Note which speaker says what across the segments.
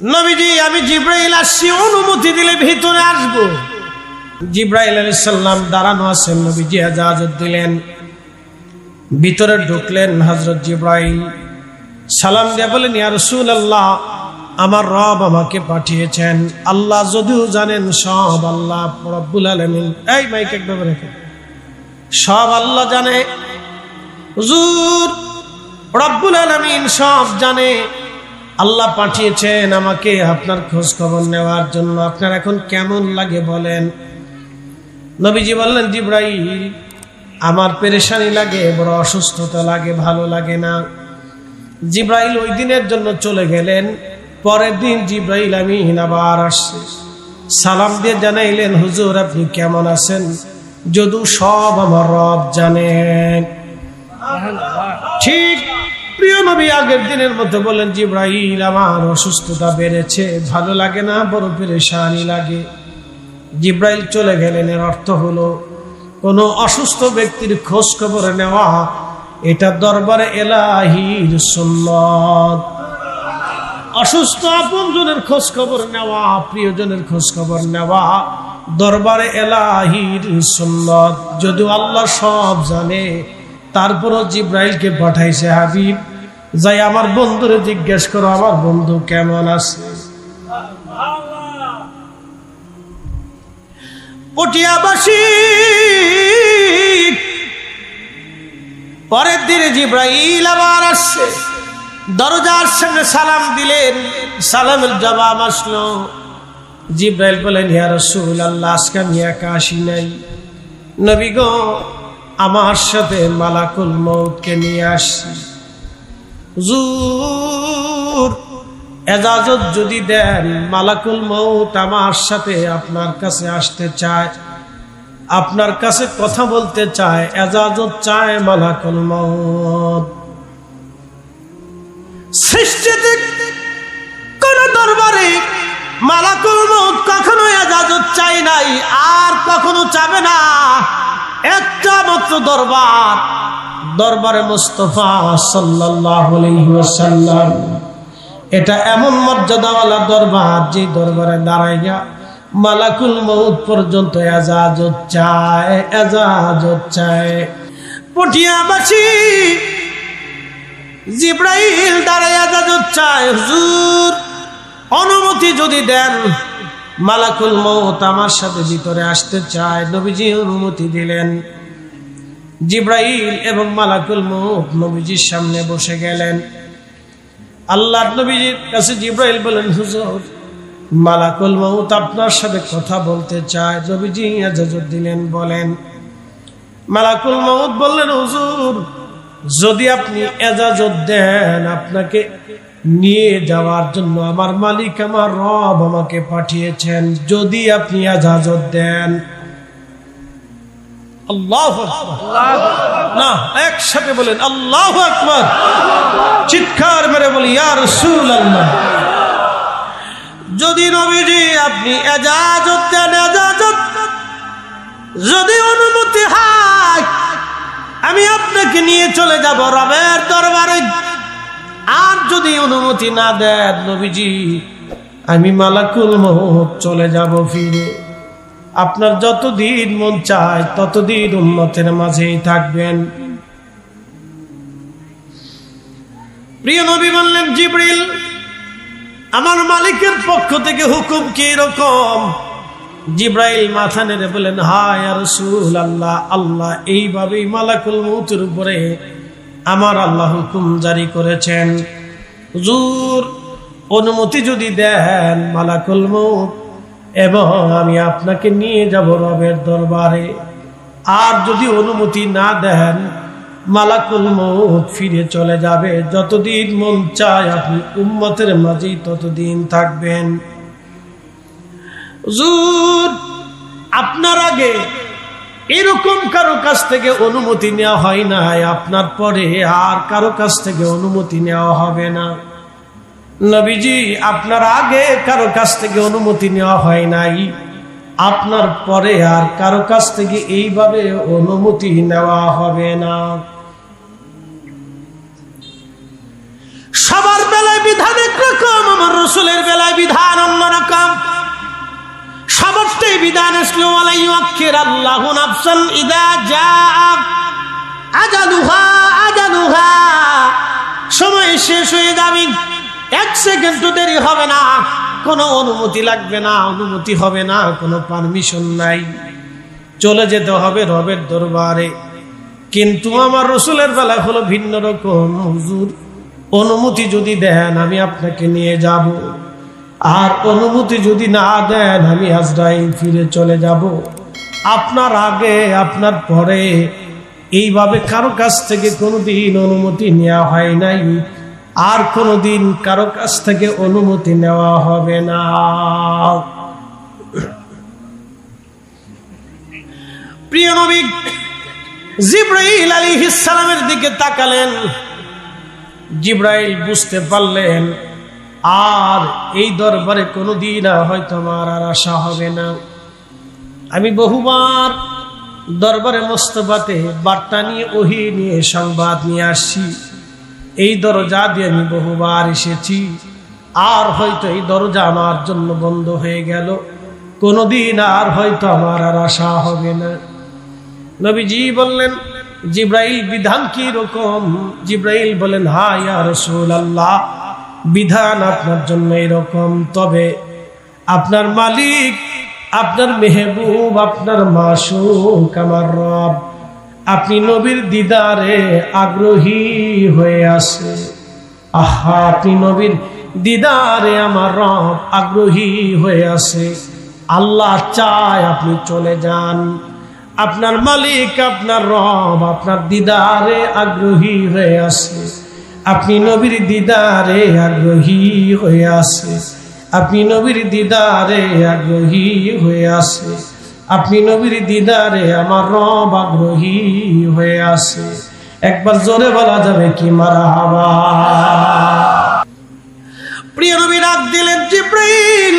Speaker 1: নবীজি, আমি জিব্রাইল আসছি, অনুমতি দিলে ভিতরে আসব। জিব্রাইল আলাইহিস সালাম দাঁড়ানো আছেন, নবীজি এজাজত দিলেন। ভিতরে ঢুকলেন হযরত জিব্রাইল। সালাম দিয়ে বলেন, ইয়া রাসূলুল্লাহ, আমার রব আমাকে পাঠিয়েছেন। আল্লাহ যদিও জানেন সব আল্লাহ রব্বুল আলামিন। এই মাইক একদম রেখে সব আল্লাহ জানে, হুজুর, রব্বুল আলামিন সব জানে। আল্লাহ পাঠিয়েছেন আমাকে আপনার খোঁজ খবর নেওয়ার জন্য। আপনার এখন কেমন লাগে বলেন? নবীজি বললেন জিব্রাইল আমার পেরেশানি লাগে বড় অসুস্থতা লাগে ভালো লাগে না। জিব্রাইল ওই দিনের জন্য চলে গেলেন। পরের দিন জিব্রাইল আমি আবার আসছে। সালাম দিয়ে জানাইলেন হুজুর আপনি কেমন আছেন? যদু সব আমার রব জানেন। ঠিক প্রিয় নবী আগের দিনের মতো বলেন জিব্রাইল আমার অসুস্থতা বেড়েছে, ভালো লাগে না, বড় পেরেশানি লাগে। জিব্রাইল চলে গেলেন, এর অর্থ হলো, কোনো অসুস্থ ব্যক্তির খোঁজ খবর নেওয়া, এটা দরবারে এলাহির সুন্নত। অসুস্থ আপনজনের খোঁজ খবর নেওয়া, প্রিয়জনের খোঁজ খবর নেওয়া, দরবারে এলাহির সুন্নত। যদিও আল্লাহ সব জানে, তারপরও জিব্রাইলকে পাঠাইছে হাবিব যাই আমার বন্ধুরে জিজ্ঞেস করো, আমার বন্ধু কেমন আছে? পরের দিনে জিব্রাইল আবার আসছে। দরজার সঙ্গে সালাম দিলেন, সালামের জবাব আসলো। জিব্রাইল বলেন ইয়া রসুল আল্লাহ আজকে আমি একা আসি নাই। নবী গো, আমার সাথে মালাকুল মৌতকে নিয়ে আসছি। হুজুর, এজাজত যদি দেন, মালাকুল মৌত আমার সাথে আপনার কাছে আসতে চায়, আপনার কাছে কথা বলতে চায়, এজাজত চায় মালাকুল মৌত সৃষ্টিতে কোন দরবারে মালাকুল মৌত কখনো এজাজত চাই নাই, আর কখনো চাবে না। একটা মাত্র দরবার, দরবারে মুস্তফা ওয়াসাল্লাম। এটা এমন মর্যাদাওয়ালা দরবার, যে দরবারে দাঁড়াইয়া মালাকুল মৌত পর্যন্ত এজাজত চায় এজাজত চায়। পটিয়াবাসী, জিব্রাইল দাঁড়াইয়া এজাজত চায়, হুজুর। অনুমতি যদি দেন, মালাকুল মৌত আমার সাথে ভিতরে আসতে চায়। নবীজি অনুমতি দিলেন। জিব্রাইল এবং মালাকুল মৌত নবীজির সামনে বসে গেলেন। আল্লাহ নবীজির কাছে জিব্রাইল বলেন, হুজুর, মালাকুল মৌত আপনার সাথে কথা বলতে চায়। নবীজি এজাজত দিলেন, বলেন, মালাকুল মৌত বললেন, হুজুর, যদি আপনি এজাজত দেন, আপনাকে নিয়ে যাওয়ার জন্য আমার মালিক আমার রব আমাকে পাঠিয়েছেন। যদি আপনি এজাজত দেন। আল্লাহ একসাথে বলেন, আল্লাহ চিৎকার যদি আপনি এজাজত দেন এজাজত যদি অনুমতি হয়, আমি আপনাকে নিয়ে চলে যাব রবের দরবারে। আর যদি অনুমতি না দেন নবীজি, আমি মালাকুল মোহ চলে যাব ফিরে। আপনার যতদিন মন চায় ততদিন উন্মতের মাঝেই থাকবেন। প্রিয় নবী বললেন, জিব্রিল, আমার মালিকের পক্ষ থেকে হুকুম কি রকম জিব্রাইল মাথা নেড়ে বলেন হায় আর আল্লাহ আল্লাহ এইভাবেই মালাকুল মৌতের উপরে আমার আল্লাহ হুকুম জারি করেছেন। হুজুর, অনুমতি যদি দেন মালাকুল মৌত এবং আমি আপনাকে নিয়ে যাব রবের দরবারে। আর যদি অনুমতি না দেন, মালাকুল মৌত ফিরে চলে যাবে। যতদিন মন চায় আপনি উম্মতের মাঝেই ততদিন থাকবেন। হুজুর, আপনার আগে এরকম কারও কাছ থেকে অনুমতি নেওয়া হয় না আপনার পরে আর কারও কাছ থেকে অনুমতি নেওয়া হবে না। নবীজি, আপনার আগে কারও কাছ থেকে অনুমতি নেওয়া হয় নাই, আপনার পরে আর কারও কাছ থেকে এইভাবে অনুমতি নেওয়া হবে না। সবার বেলায় বিধান একরকম, আমার রসুলের বেলায় বিধান অন্যরকম। সবরটাই বিধান আসলো আলাই অক্ষের আল্লাহ নাফসান সময় শেষ হয়ে যাবে এক সেকেন্ড দেরি হবে না। কোনো অনুমতি লাগবে না, অনুমতি হবে না, কোনো পারমিশন নাই। চলে যেতে হবে রবের দরবারে। কিন্তু আমার রসুলের বেলা হলো ভিন্ন রকম, হুজুর। অনুমতি যদি দেন, আমি আপনাকে নিয়ে যাব। আর অনুমতি যদি না দেন, আমি আজরাইল ফিরে চলে যাব। আপনার আগে, আপনার পরে। এইভাবে কারও কাছ থেকে কোনোদিন অনুমতি নেওয়া হয় নাই। আর কোনোদিন কারও কাছ থেকে অনুমতি নেওয়া হবে না। প্রিয় নবী, জিব্রাইল আলী সালামের দিকে তাকালেন। জিব্রাইল বুঝতে পারলেন আর এই দরবারে কোনোদিন আর হয়তো আমার আর আশা হবে না। আমি বহুবার দরবারে মোস্তফাতে বার্তা নিয়ে, ওহি নিয়ে, সংবাদ নিয়ে আসছি। এই দরজা দিয়ে আমি বহুবার এসেছি। আর হয়তো এই দরজা আমার জন্য বন্ধ হয়ে গেল। কোনোদিন আর হয়তো আমার আর আশা হবে না। নবীজি বললেন, জিব্রাইল, বিধান কি রকম? জিব্রাইল বলেন হা ইয়া রসুল আল্লাহ বিধান আপনার জন্য এরকম। তবে আপনার মালিক, আপনার মেহবুব, আপনার মাসুক, আমার রব, আপনি নবীর দিদারে আগ্রহী হয়ে আছে। আহা, আপনি নবীর দিদারে আমার রব আগ্রহী হয়ে আছে। আল্লাহ চায় আপনি চলে যান। আপনার মালিক, আপনার রব, আপনার দিদারে আগ্রহী হয়ে আছে। আপনি নবীর দিদারে আগ্রহী হয়ে আছে। আপনি নবীর দিদারে আগ্রহী হয়ে আছে। আপনি নবীর দিদারে আমার রব আগ্রহী হয়ে আছে। একবার জোরে বলা যাবে কি মারা হাবা প্রিয় নবী রাগ দিলেন জিব্রাইল,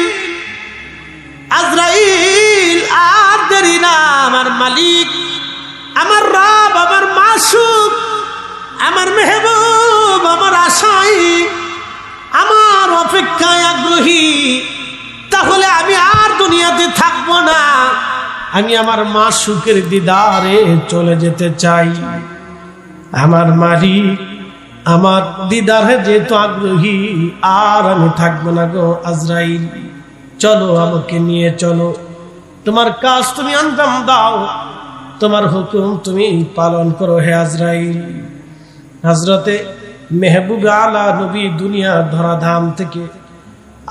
Speaker 1: আজরাইল, আর দেরি না, আমার মালিক, আমার রব, আমার মাসুক। আমার মেহবুব, আমার আশাই, আমার অপেক্ষায় আগ্রহী, তাহলে আমি আর দুনিয়াতে থাকব না। আমি আমার মা সুখের দিদারে চলে যেতে চাই। আমার মালিক, আমার দিদারে যেহেতু আগ্রহী, আর আমি থাকব না গো আজরাইল। চলো আমাকে নিয়ে চলো। তোমার কাজ তুমি আঞ্জাম দাও, তোমার হুকুম তুমি পালন করো হে আজরাইল। হজরতে মেহবুব আলা নবী দুনিয়া ধরাধাম থেকে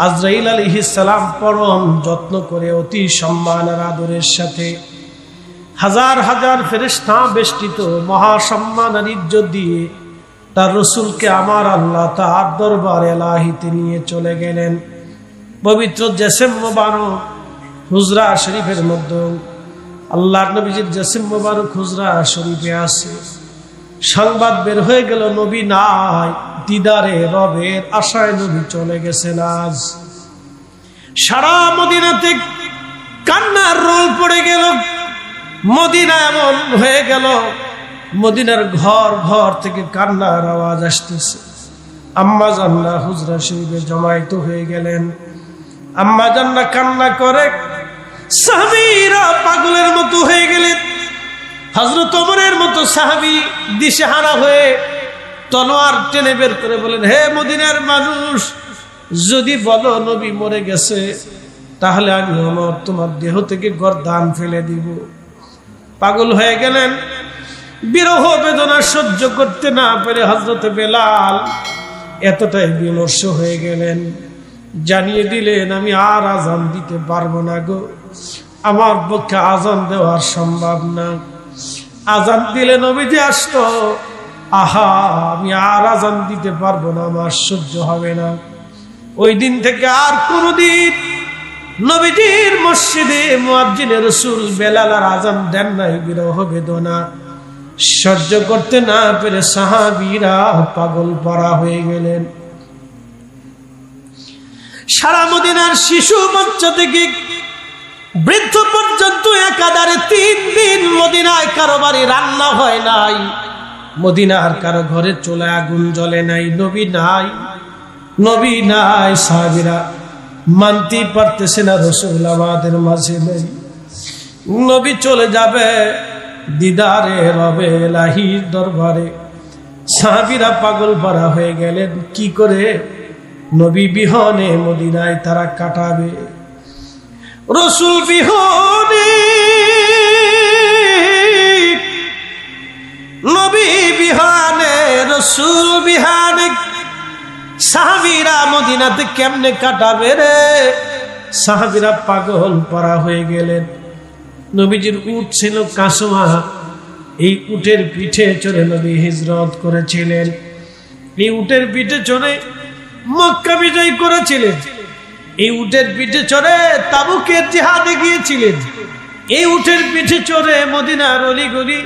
Speaker 1: আজরাইল আলী সালাম পরম যত্ন করে অতি সম্মান আর আদরের সাথে হাজার হাজার ফেরেস্তা বেষ্টিত মহাসম্মান আর ইজ্জত দিয়ে তার রসুলকে আমার আল্লাহ তার দরবার এলাহিতে নিয়ে চলে গেলেন। পবিত্র জেসেম মোবারক হুজরা শরীফের মধ্যে আল্লাহ নবীজির জেসেম মোবারক হুজরা শরীফে আছে। সংবাদ বের হয়ে গেল, নবী নাই, দিদারে রবের আশায় নবী চলে গেছেন আজ। সারা মদিনাতে কান্নার রোল পড়ে গেল, মদিনা এমন হয়ে গেল, মদিনার ঘর ঘর থেকে কান্নার আওয়াজ আসতেছে। আম্মা জান্না হুজরা শরীফে জমায়েত হয়ে গেলেন। আম্মা জান্না কান্না করে, সাহাবিরা পাগলের মতো হয়ে গেলেন। হজরত ওমরের মতো সাহাবি দিশেহারা হয়ে তলোয়ার টেনে বের করে বলেন, হে মদিনার মানুষ, যদি বলো নবী মরে গেছে, তাহলে আমি আমার তোমার দেহ থেকে গরদান ফেলে দিব। পাগল হয়ে গেলেন। বিরহ বেদনা সহ্য করতে না পেরে হজরত বেলাল এতটাই বিমর্ষ হয়ে গেলেন। জানিয়ে দিলেন, আমি আর আজান দিতে পারব না গো। আমার পক্ষে আজান দেওয়ার সম্ভব না। আজান দিলে নবীজি আসতো আহা, আমি আর আজান দিতে পারব না, আমার সহ্য হবে না। ওই দিন থেকে আর কোনদিন নবীজির মসজিদে মুয়াজ্জিনে রসুল বেলাল আর আজান দেন নাই, বিরহ বেদনা। সহ্য করতে না পেরে সাহাবিরা পাগল পরা হয়ে গেলেন। সারা মদিনার শিশু বাচ্চা থেকে বৃদ্ধ পর্যন্ত একাধারে তিন দিন মদিনায় কারও বাড়ি রান্না হয় নাই। মদিনার কারও ঘরে চলে আগুন জ্বলে নাই, নবী নাই। নবী নাই, সাহাবিরা মানতেই পারতেছে না রসুল আমাদের মাঝে নেই। নবী চলে যাবে দিদারে, রবে লাহির দরবারে। সাহাবিরা পাগল পারা হয়ে গেলেন। কি করে? নবী বিহনে মদিনায় তারা কাটাবে। রসুল বিহনে নবী বিহানে, রসুল বিহানে। সাহাবিরা মদিনাতে কেমনে কাটাবে রে? সাহাবিরা পাগল পরা হয়ে গেলেন। নবীজির উট ছিল কাসমা। এই উটের পিঠে চড়ে নবী হিজরত করেছিলেন। এই উটের পিঠে চড়ে মক্কা বিজয় করেছিলেন। এই উটের পিঠে চড়ে তাবুকের জেহাদে গিয়েছিলেন। এই উটের পিঠে চড়ে মদিনার অলিগলি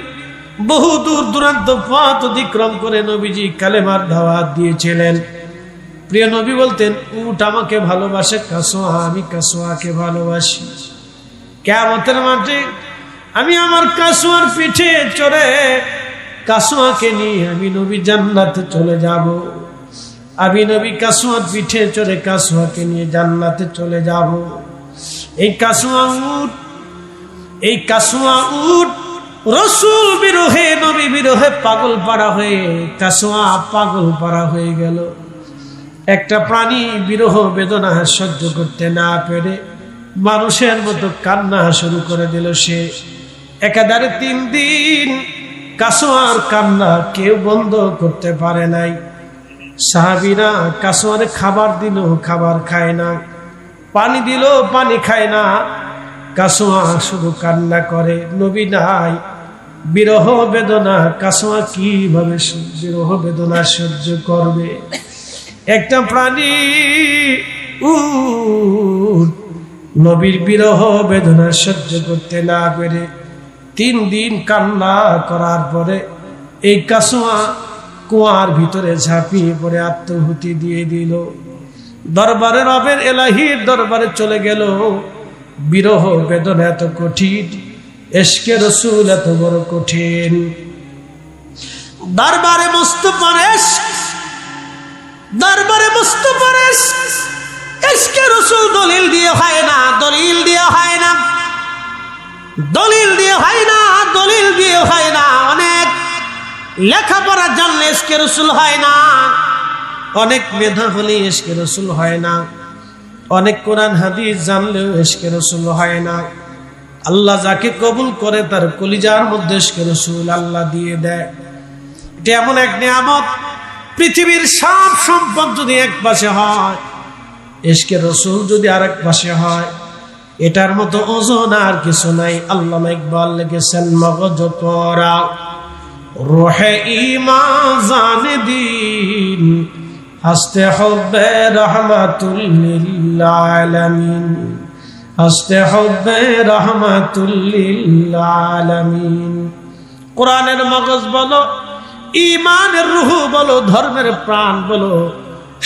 Speaker 1: বহু দূর দূরান্ত পথ অতিক্রম করে নবীজি কালেমার দাওয়াত দিয়েছিলেন। প্রিয় নবী বলতেন, উট আমাকে ভালোবাসে, কাসোয়া আমি কাসোয়াকে ভালোবাসি। কেমতের মাঠে আমি আমার কাসোয়ার পিঠে চড়ে কাসুয়াকে নিয়ে আমি নবী জান্নাতে চলে যাব। আমি নবী কাসুয়ার পিঠে চড়ে কাসুয়াকে নিয়ে জান্নাতে চলে যাব। এই কাসুয়া উট, এই কাসুয়া উট রসুল বিরোহে, নবী বিরোহে পাগল পাড়া হয়ে, কাসুয়া পাগল পাড়া হয়ে গেল। একটা প্রাণী বিরহ বেদনা সহ্য করতে না পেরে মানুষের মতো কান্না শুরু করে দিল সে। একাধারে তিন দিন কাসোয়ার কান্না কেউ বন্ধ করতে পারে নাই। সাহাবিরা কাসোয়ারে খাবার দিল, খাবার খায় না। পানি দিল, পানি খায় না। কাসোয়া শুধু কান্না করে, নবী নাই। বিরহ বেদনা, কাসোয়া কীভাবে বিরহ বেদনা সহ্য করবে? একটা প্রাণী নবীর বিরহ বেদনা সহ্য করতে না পেরে তিন দিন কান্না করার পরে এই কাসুয়া কুয়ার ভিতরে ঝাঁপিয়ে পড়ে আত্মহুতি দিয়ে দিল। দরবারে রবের এলাহির দরবারে চলে গেল। বিরহ বেদনা এত কঠিন এসকে রসুল এত বড় কঠিন। দরবারে মস্ত পরেশ দরবারে মস্ত পরেশ এসকে রসুল দলিল দিয়ে হয় না, দলিল দিয়ে হয় না। দলিল দিয়ে হয় না, দলিল দিয়ে হয় না, অনেক লেখাপড়া জানলে এসকে রসুল হয় না। অনেক মেধা হলে এসকে রসুল হয় না। অনেক কোরআন, হাদিস জানলেও এসকে রসুল হয় না। আল্লাহ যাকে কবুল করে তার কলিজার মধ্যে এসকে রসুল আল্লাহ দিয়ে দেয়। এটা এমন এক নিয়ামত। পৃথিবীর সব সম্পদ যদি এক পাশে হয়, এসকে রসুল যদি আরেক পাশে হয়, এটার মতো ওজন আর কিছু নাই। আল্লাহ ইকবাল লিখেছেন মগজ পরা। রোহে ইমা জান দিন, হাসতে হবে রহমাতুল্লিলামিন হাসতে হবে রহমাতুল্লিলামিন কোরআনের মগজ বলো ইমানের রুহু বলো, ধর্মের প্রাণ বলো,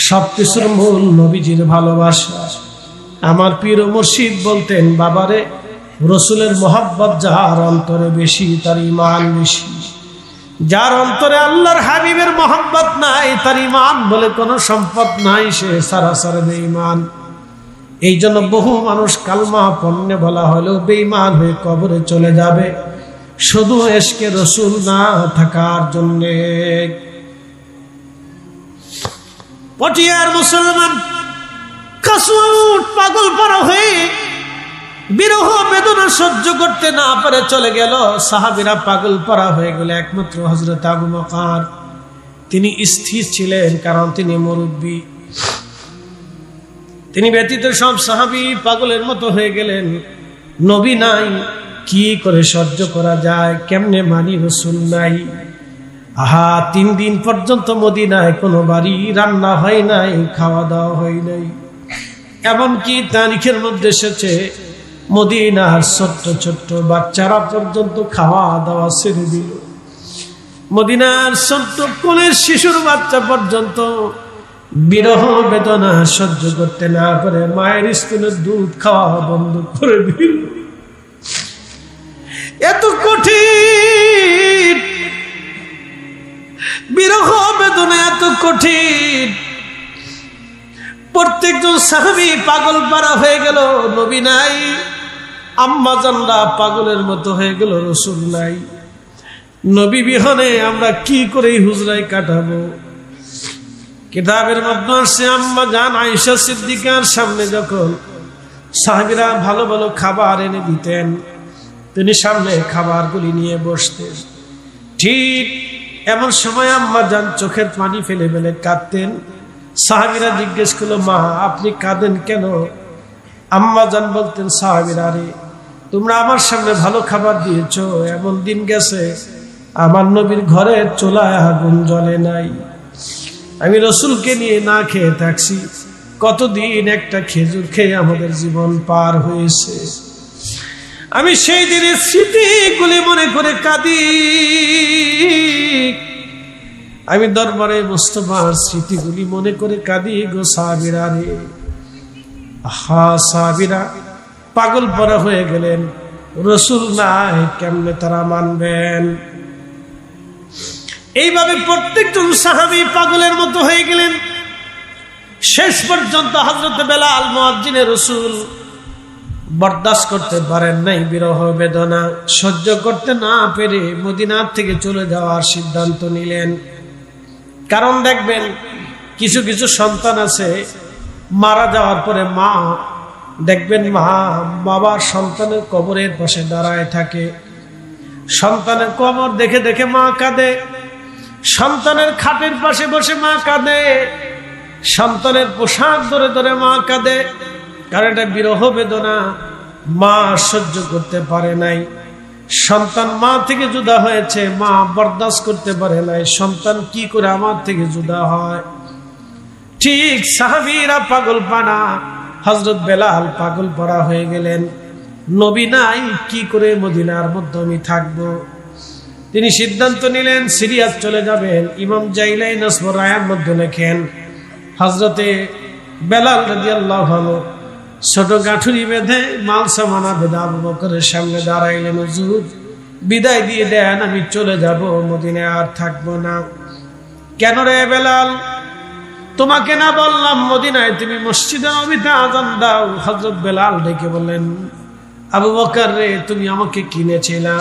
Speaker 1: সবকিছুর মূল নবীজির ভালোবাসা। আমার পীর মুর্শিদ বলতেন, বাবারে, রসুলের মোহাব্বত যার অন্তরে বেশি, তার ইমান বেশি। যার অন্তরে আল্লাহর হাবিবের মোহাম্মত নাই, তার ইমান বলে কোনো সম্পদ নাই, সে সারাসারে বেঈমান। এই জন্য বহু মানুষ কালমা পণ্যে বলা হলেও বেঈমান হয়ে কবরে চলে যাবে। শুধু এসকে রসুল না থাকার জন্যে। পটিয়ার মুসলমান কাসুট পাগল পারা হয়ে বিরহ বেদনা সহ্য করতে না পারে চলে গেল। সাহাবিরা পাগল পারা হয়ে গেল। একমাত্র হজরত আবু মকার তিনি স্থির ছিলেন, কারণ তিনি মুরব্বী। তিনি ব্যতীত সব সাহাবি পাগলের মতো হয়ে গেলেন। নবী নাই, কি করে সহ্য করা যায়? কেমনে মানি রসুল নাই আহা, তিন দিন পর্যন্ত মদিনায় কোনো বাড়ি রান্না হয় নাই, খাওয়া দাওয়া হয় নাই। এমনকি তারিখের মধ্যে এসেছে মদিনার ছোট্ট ছোট্ট বাচ্চারা পর্যন্ত খাওয়া দাওয়া ছেড়ে দিল। মদিনার ছোট্ট কোলের শিশুর বাচ্চা পর্যন্ত বিরহ বেদনা সহ্য করতে না পারে, মায়ের স্তনের দুধ খাওয়া বন্ধ করে দিল। এত কঠিন, বিরহ বেদনা এত কঠিন। প্রত্যেকজন সাহাবি পাগল পারা হয়ে গেল, নবী নাই। আম্মা জানরা পাগলের মতো হয়ে গেল রসুল নাই। নবী বিহনে আমরা কি করে এই হুজরাই কাটাবো? কিতাবের মধ্যে আসছে, আম্মা জান আয়েশা সিদ্দিকার সামনে যখন সাহাবিরা ভালো ভালো খাবার এনে দিতেন, তিনি সামনে খাবারগুলি নিয়ে বসতেন। ঠিক এমন সময় আম্মা যান চোখের পানি ফেলে ফেলে কাঁদতেন। সাহাবিরা জিজ্ঞেস করল, মা, আপনি কাঁদেন কেন? আম্মা যান বলতেন, সাহাবিরা রে তোমরা আমার সামনে ভালো খাবার দিয়েছ, এমন দিন গেছে, আমার নবীর ঘরে চোলায় আগুন জলে নাই। আমি রসুলকে নিয়ে না খেয়ে থাকছি, কতদিন একটা খেজুর খেয়ে আমাদের জীবন পার হয়েছে। আমি সেই দিনের স্মৃতিগুলি মনে করে কাঁদি। আমি দরবারে মোস্তফার স্মৃতিগুলি মনে করে কাঁদি গো সাবিরা রে। হা সাবিরা পাগল পরা হয়ে গেলেন। রসুল নাই, কেমনে তারা মানবেন? এইভাবে প্রত্যেকজন সাহাবি পাগলের মতো হয়ে গেলেন। শেষ পর্যন্ত হজরত বেলাল মুয়াজ্জিনের রসুল বরদাস্ত করতে পারেন নাই বিরহ বেদনা। সহ্য করতে না পেরে মদিনার থেকে চলে যাওয়ার সিদ্ধান্ত নিলেন। কারণ দেখবেন, কিছু কিছু সন্তান আছে, মারা যাওয়ার পরে মা দেখবেন মা বাবার সন্তানের কবরের পাশে দাঁড়ায় থাকে। সন্তানের কবর দেখে দেখে মা কাঁদে। সন্তানের খাটের পাশে বসে মা কাঁদে। সন্তানের পোশাক ধরে ধরে মা কাঁদে। কারণ এটা বিরহ বেদনা। মা সহ্য করতে পারে নাই। সন্তান মা থেকে জুদা হয়েছে, মা বরদাস্ত করতে পারে নাই। সন্তান কি করে আমার থেকে জুদা হয়? ঠিক সাহাবিরা পাগল পানা। হজরত বেলাল পাগল পড়া হয়ে গেলেন। নবী নাই, কি করে মদিনার মধ্যে আমি থাকব? তিনি সিদ্ধান্ত নিলেন সিরিয়াস চলে যাবেন। ইমাম জাইলাই নসবর রায়ার মধ্যে লেখেন হজরতে বেলাল রাজি আল্লাহ ছোট গাঠুরি বেঁধে মাল সামানা বেদা বকরের সামনে দাঁড়াইলেন, হুজুর, বিদায় দিয়ে দেন, আমি চলে যাব মদিনে আর থাকব না। কেন রে বেলাল? তোমাকে না বললাম, মদিনায় তুমি মসজিদে নবীতে আজান দাও। হজরত বেলাল ডেকে বললেন, আবু বকর রে, তুমি আমাকে কিনেছিলা,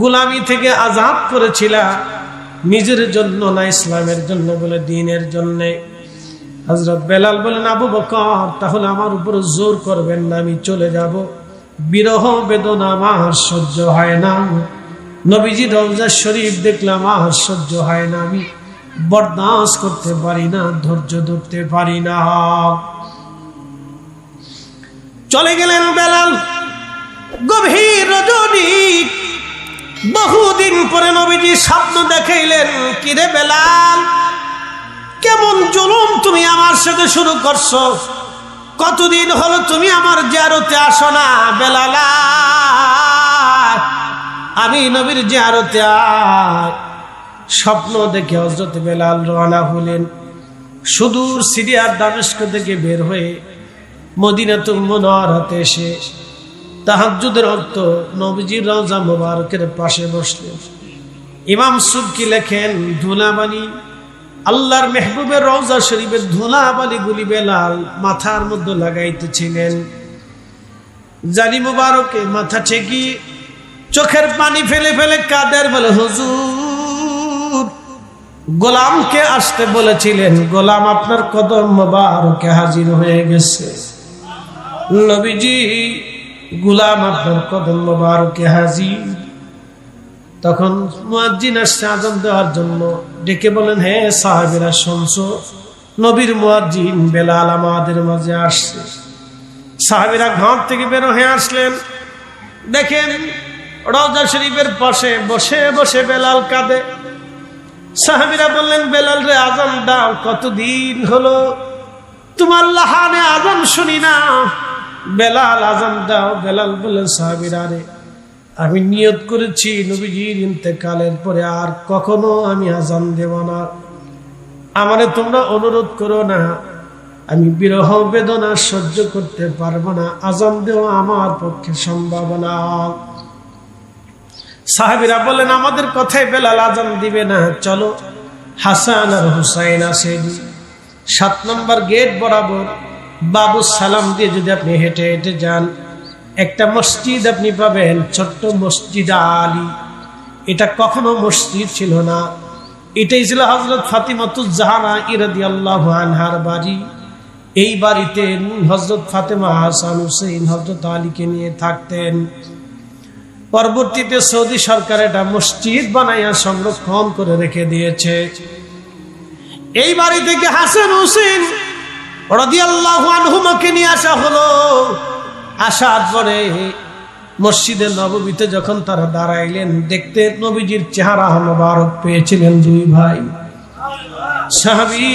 Speaker 1: গুলামি থেকে আজাদ করেছিলা, নিজের জন্য না ইসলামের জন্য বলে দিনের জন্যে? হজরত বেলাল বলেন আবু বকর, তাহলে আমার উপর জোর করবেন না, আমি চলে যাব। বিরহ বেদনা আমার সহ্য হয় না। নবীজি রমজা শরীফ দেখলাম, আর সহ্য হয় না। আমি বরদাস্ত করতে পারি না, ধৈর্য ধরতে পারি না। চলে গেলেন বেলাল। গভীর রজনী। বহুদিন পরে নবীজি স্বপ্ন দেখাইলেন কিরে বেলাল, কেমন জুলুম তুমি আমার সাথে শুরু করছ? কতদিন হলো তুমি আমার জিয়ারতে আসো না, বেলালা? আমি নবীর জিয়ারতে আয় স্বপ্ন দেখে হজরত বেলাল রওনা হলেন। সুদূর সিরিয়ার দামেস্ক থেকে বের হয়ে মদিনাতুল মনোয়ারাতে এসে তাহাজুদের অর্থ নবীজির রওজা মোবারকের পাশে বসলেন। ইমাম সুবকি লেখেন ধুলাবানি আল্লাহর মেহবুবের রওজা শরীফের ধুলাবালি গুলি বেলাল মাথার মধ্যে লাগাইতেছিলেন। জানি মুবারকে মাথা ঠেকি চোখের পানি ফেলে ফেলে কাদের বলে, হুজুর গোলামকে আসতে বলেছিলেন, গোলাম, আপনার কদম মোবারকে হাজির হয়ে গেছে। নবীজি, গোলাম, আপনার কদম মোবারকে হাজির। তখন মুয়াজ্জিন আসছে আজম দেওয়ার জন্য, ডেকে বলেন, হে সাহাবিরা, শুনছো? নবীর মুয়াজ্জিন বেলাল আমাদের মাঝে আসছে। সাহাবিরা ঘর থেকে বের হয়ে আসলেন। দেখেন রওজা শরীফের পাশে বসে বসে বেলাল কাঁদে। সাহাবিরা বললেন, বেলাল রে আজম দাও, কতদিন হলো? তোমার লাহানে আজম শুনি না। বেলাল আজম দাও। বেলাল বললেন, সাহাবিরা রে, আমি নিয়ত করেছি নবীজির ইন্তেকালের পরে আর কখনো আমি আজান দেব না। আমারে তোমরা অনুরোধ করো না। আমি বিরহ বেদনা সহ্য করতে পারব না। আজান দেওয়া আমার পক্ষে সম্ভব না। সাহাবিরা বলেন আমাদের কথায় বেলাল আজান দিবে না। চলো, হাসান আর হুসাইন আসেনি সাত নম্বর গেট বরাবর বাবু সালাম দিয়ে যদি আপনি হেঁটে হেঁটে যান, একটা মসজিদ আপনি পাবেন, ছোট্ট মসজিদ আলী। এটা কখনো মসজিদ ছিল না। এটাই ছিল হজরত ফাতিমাতুজাহারা ইরাদি আল্লাহ আনহার বাড়ি। এই বাড়িতে হজরত ফাতেমা হাসান হুসেন হজরত আলীকে নিয়ে থাকতেন। পরবর্তীতে সৌদি সরকার এটা মসজিদ বানাইয়া সংরক্ষণ করে রেখে দিয়েছে। এই বাড়ি থেকে হাসান হুসেন রদিয়াল্লাহু আনহুমাকে নিয়ে আসা হলো। আসার পরে মসজিদে নববীতে যখন তারা দাঁড়াইলেন, দেখতে নবীজির চেহারা মোবারক পেয়েছিলেন দুই ভাই। সাহাবি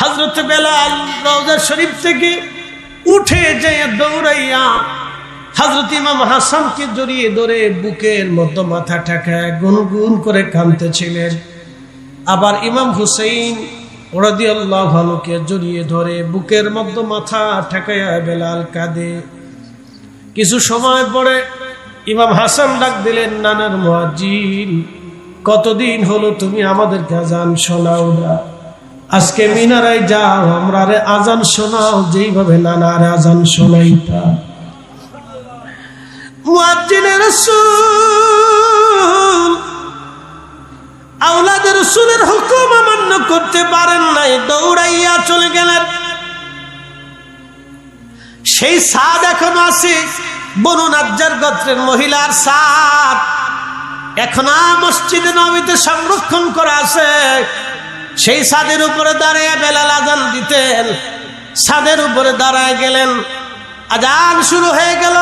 Speaker 1: হজরত বেলাল রওজা শরীফ থেকে উঠে যেয়ে দৌড়াইয়া হজরত ইমাম হাসানকে জড়িয়ে ধরে বুকের মধ্যে মাথা ঠেকায় গুনগুন করে কাঁদতেছিলেন। আবার ইমাম হুসেইন রদিয়াল্লাহকে জড়িয়ে ধরে বুকের মধ্যে মাথা ঠেকাইয়া বেলাল কাঁদে। কিছু সময় পরে ইমাম হাসান ডাক দিলেন, নানার মহাজিন কতদিন হলো তুমি আমাদেরকে আজান শোনাও না? আজকে মিনারায় যাও আমরা আজান শোনাও, যেইভাবে নানার আজান শোনাইতা মুয়াজ্জিনের রাসূল। আওলাদের রসুলের হুকুম অমান্য করতে পারেন নাই, দৌড়াইয়া চলে গেলেন। সেই সাদ এখন আছে, বনু নাজ্জার গোত্রের মহিলার সাদ। এখন মসজিদে নবীতে সংরক্ষণ করা আছে। সেই সাদের উপরে দাঁড়িয়ে বেলাল আজান দিতেন। সাদের উপরে দাঁড়ায় গেলেন। আজান শুরু হয়ে গেল।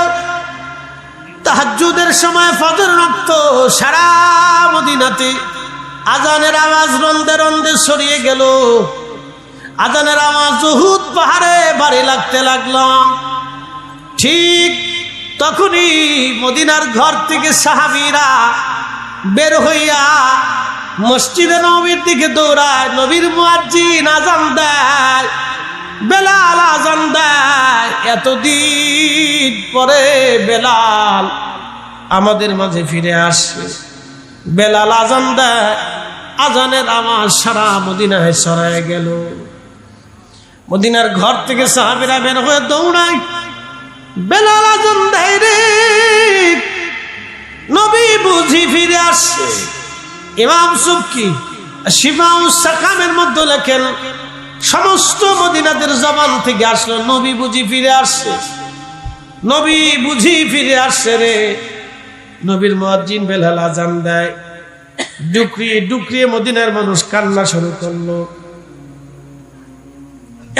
Speaker 1: তাহাজুদের সময় ফজর রক্ত সারা মদিনাতে আজানের আওয়াজ রন্দে রন্দে সরিয়ে গেল। আজানের আওয়াজ উহুদ পাহাড়ে বাড়ি লাগতে লাগল। ঠিক তখনই মদিনার ঘর থেকে সাহাবিরা বের হইয়া মসজিদে নবীর দিকে দৌড়ায়, নবীর মুয়াজ্জিন আজান দেয়। বেলাল আজান দেয়। এতদিন পরে বেলাল আমাদের মাঝে ফিরে আসে বেলাল আজান দেয়। আজানের আমার সারা মদিনায় সরায় গেল। মদিনার ঘর থেকে সাহাবিরা বের হয়ে দৌড়ায়। বেলাল আজান দেয় রে। নবী বুঝি ফিরে আসছে। ইমাম সুবকি শিফাউ সাকামের মধ্যে লেখেন সমস্ত মদিনাদের জবান থেকে আসলো, নবী বুঝি ফিরে আসছে। নবী বুঝি ফিরে আসছে রে। নবীর মুয়াজ্জিন বেলাল আজান দেয়, ডুকরিয়ে ডুকরিয়ে মদিনার মানুষ কান্না শুরু করল।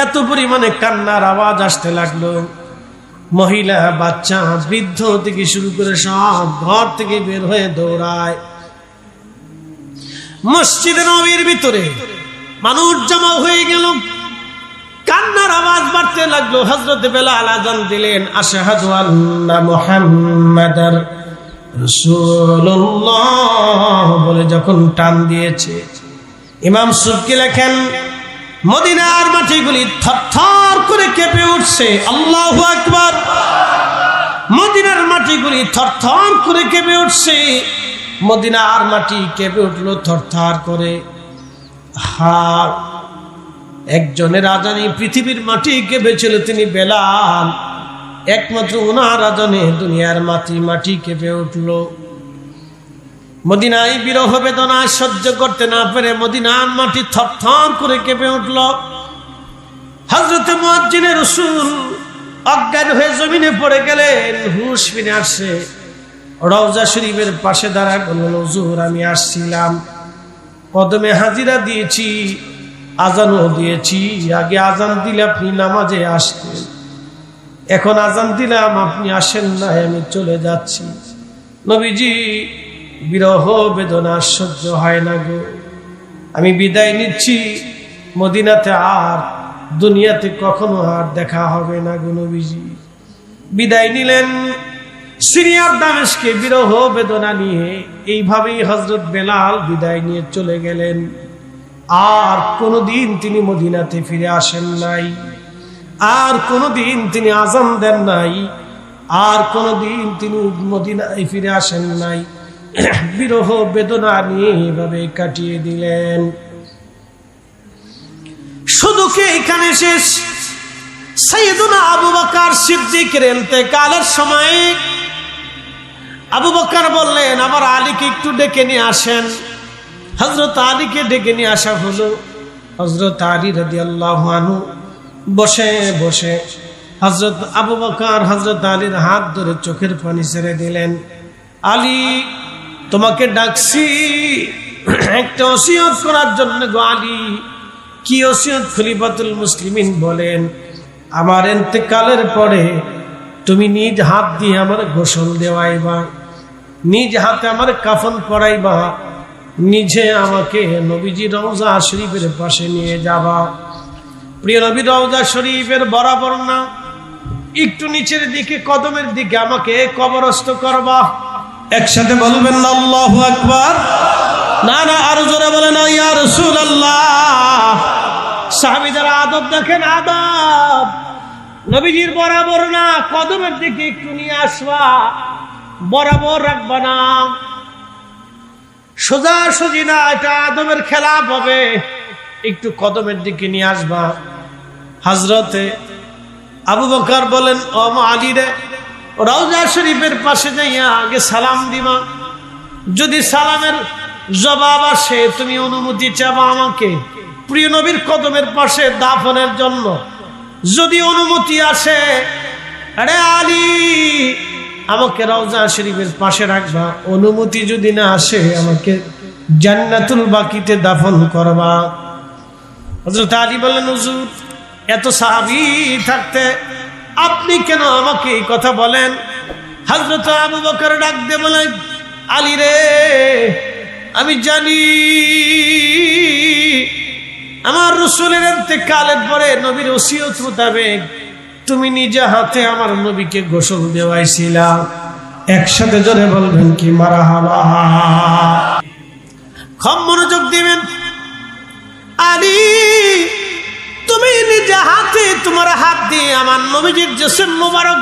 Speaker 1: এত পরিমাণে কান্নার আওয়াজ আসতে লাগল। মহিলা, বাচ্চা, বৃদ্ধ থেকে শুরু করে সব ঘর থেকে বের হয়ে দৌড়ায়। মসজিদে নবীর ভিতরে মানুষ জমা হয়ে গেল। কান্নার আওয়াজ বাড়তে লাগল। হজরত বেলাল আজান দিলেন, আশাহাদু বলে যখন টান দিয়েছে, ইমাম সুবকি লেখেন, মদিনার মাটিগুলি থরথর করে কেঁপে উঠছে। আল্লাহু আকবার। মদিনার মাটিগুলি থরথর করে কেঁপে উঠছে। মদিনার মাটি কেঁপে উঠল থরথর করে। হা একজনের আজানি পৃথিবীর মাটি কেঁপেছিল তিনি বেলাল। একমাত্র ওনার আজানে দুনিয়ার মাটি মাটি কেঁপে উঠল। মদিনায় বিরহ বেদনা সহ্য করতে না পেরে মদিনার মাটি থরথর করে কেঁপে উঠল। হজরত মুয়াজ্জিনের রসুল অজ্ঞান হয়ে জমিনে পড়ে গেলেন, হুশ ফিরে আসছে রওজা শরীফের পাশে দাঁড়ায় বললেন হুজুর, আমি আসছিলাম। কদমে হাজিরা দিয়েছি, আজানও দিয়েছি। আগে আজান দিলে আপনি নামাজে আসতেন এখন আজান দিলাম, আপনি আসেন না আমি চলে যাচ্ছি। নবীজি, বিরহ বেদনা সহ্য হয় না গো। আমি বিদায় নিচ্ছি, মদিনাতে আর দুনিয়াতে কখনো আর দেখা হবে না গো নবীজি। বিদায় নিলেন সিরিয়ার দামেশকে বিরহ বেদনা নিয়ে এইভাবেই হজরত বেলাল বিদায় নিয়ে চলে গেলেন। আর কোনোদিন তিনি মদিনাতে ফিরে আসেন নাই। আর কোনোদিন তিনি আজান দেন নাই। আর কোনোদিন তিনি মদিনায় ফিরে আসেন নাই। বিরহ বেদনা নিয়ে এভাবে কাটিয়ে দিলেন। শুধু কি এখানে শেষ? সৈয়দুনা আবু বকর সিদ্দিকের ইন্তেকালের সময় আবু বকর বললেন, আমার আলীকে একটু ডেকে নিয়ে আসেন। হজরত আলীকে ডেকে নিয়ে আসা হলো। হজরত আলী রাজি আল্লাহ বসে বসে হজরত আবু বকর হজরত আলীর হাত ধরে চোখের পানি ছেড়ে দিলেন। আলী, তোমাকে ডাকছি। একটা ওসিয়ত করার জন্য গো আলী। কি ওসিয়ত? খলিফাতুল মুসলিমিন বলেন, আমার এতেকালের পরে তুমি নিজ হাত দিয়ে আমার গোসল দেওয়াইবা, নিজ হাতে আমার কাফন পরাইবা, নিজে আমাকে নবীজি রওজা শরীফের পাশে নিয়ে যাবা। প্রিয় নবী, রওজা শরীফের বরাবর না, একটু নিচের দিকে, কদমের দিকে আমাকে কবরস্থ করবা। একসাথে বলবেন না আল্লাহ আকবার। না না, আরও জোরে বলে না ইয়া রাসূলুল্লাহ সাহাবীদের আদব দেখেন, আদব। নবীজির বরাবর না, কদমের দিকে একটু নিয়ে আসবা। বরাবর রাখবা না। সোজা সুজি না, এটা আদমের খেলা হবে। একটু কদমের দিকে নিয়ে আসবা। হাজরতে আবু বকার বলেন আলী রে, রওজা শরীফের পাশে যাইয়া আগে সালাম দিবা। যদি সালামের জবাব আসে, তুমি অনুমতি চাবা আমাকে। প্রিয় নবীর কদমের পাশে দাফনের জন্য। যদি অনুমতি আসে, আরে আলী, আমাকে রওজা শরীফের পাশে রাখবা। অনুমতি যদি না আসে, আমাকে জান্নাতুল বাকিতে দাফন করবা। হজরত আলী বললেন, হুজুর, এত সাহাবি থাকতে আপনি কেন আমাকে এই কথা বলেন? হজরত আবু বকর ডাক দিয়ে বলেন, আলী রে, আমি জানি আমার রসুলের কালের পরে নবীর ওসিয়ত মোতাবেক তুমি নিজে হাতে আমার নবীকে গোসল দেওয়াইছিলা। একসাথে জোরে বলবেন কি মারা হাবা খুব মনোযোগ দিবেন। আলী, তুমি নিজে হাতে তোমার হাত দিয়ে আমার নবীজির জসেম মোবারক